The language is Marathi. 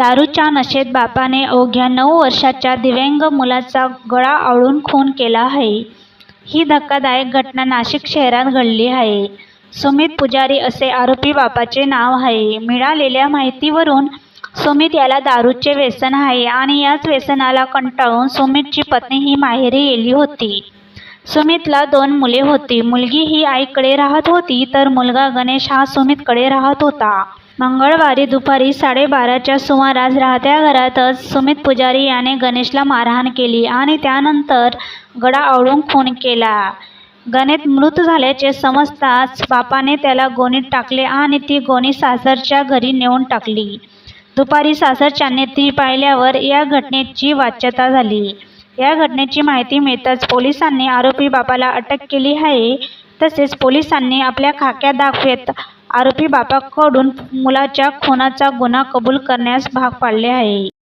दारूच्या नशेत बापाने अवघ्या नऊ वर्षाच्या दिव्यांग मुलाचा गळा आवळून खून केला आहे. ही धक्कादायक घटना नाशिक शहरात घडली आहे. सुमित पुजारी असे आरोपी बापाचे नाव आहे. मिळालेल्या माहितीवरून सुमित याला दारूचे व्यसन आहे आणि याच व्यसनाला कंटाळून सुमितची पत्नी ही माहेरी गेली होती. सुमितला दोन मुले होती. मुलगी ही आईकडे राहत होती तर मुलगा गणेश हा सुमितकडे राहत होता. मंगळवारी दुपारी साडेबाराच्या सुमारास राहत्या घरातच सुमित पुजारी याने गणेशला मारहाण केली आणि त्यानंतर गळा आवळून खून केला. गणेश मृत झाल्याचे समजताच बापाने त्याला गोणीत टाकले आणि ती गोणी सासरच्या घरी नेऊन टाकली. दुपारी सासरच्यांनी ती पाहिल्यावर या घटनेची वाच्यता झाली. या घटनेची माहिती मिळताच पोलिसांनी आरोपी बापाला अटक केली आहे. तसेच पोलिसांनी आपल्या खाक्या दाखवत आरोपी बापाकडून मुलाच्या खुनाचा गुन्हा कबूल करण्यास भाग पाडले आहे.